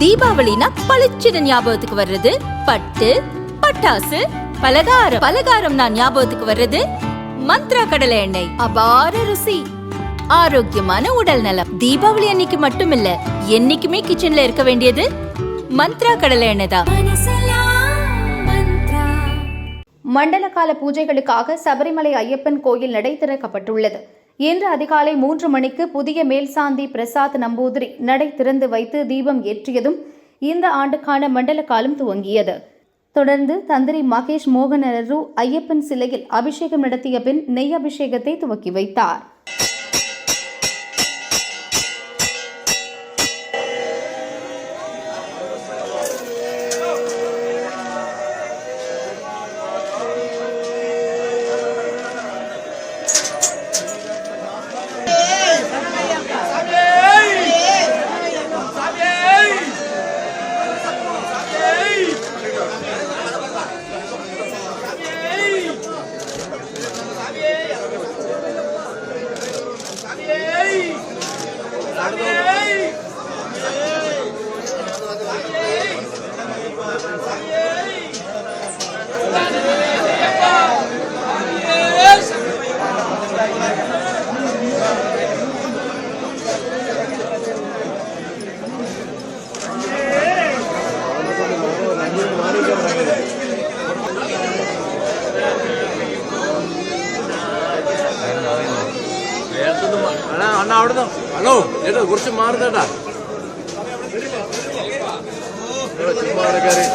தீபாவளினா பளிச்சுன்னு ஞாபகத்துக்கு வர்றது. பட்டு பட்டாசு பலகாரம். பலகாரம் நான் ஞாபகத்துக்கு வர்றது. மந்த்ரா கடலை எண்ணெய். அபார ருசி. ஆரோக்கியமான உடல் நலம். தீபாவளி அன்னைக்கு மட்டும் இல்ல என்னைக்குமே கிச்சன்ல இருக்க வேண்டியது மந்த்ரா கடலை எண்ணெய் தான். மண்டல கால பூஜைகளுக்காக சபரிமலை ஐயப்பன் கோயில் நடை திறக்கப்பட்டுள்ளது. இன்று அதிகாலை மூன்று மணிக்கு புதிய மேல்சாந்தி பிரசாத் நம்பூதிரி நடை திறந்து வைத்து தீபம் ஏற்றியதும் இந்த ஆண்டுக்கான மண்டல காலம் துவங்கியது. தொடர்ந்து தந்திரி மகேஷ் மோகனரு ஐயப்பன் சிலையில் அபிஷேகம் நடத்திய பின் நெய் அபிஷேகத்தை துவக்கி வைத்தார். ಮಾಡಿದವರು അണ്ണാ അണ്ണാ അവിടുന്ന് ഹലോ ചേട്ടാ കുറച്ച് മാറുന്നേട്ടാ ചുമ്മാ അവിടെ കയറി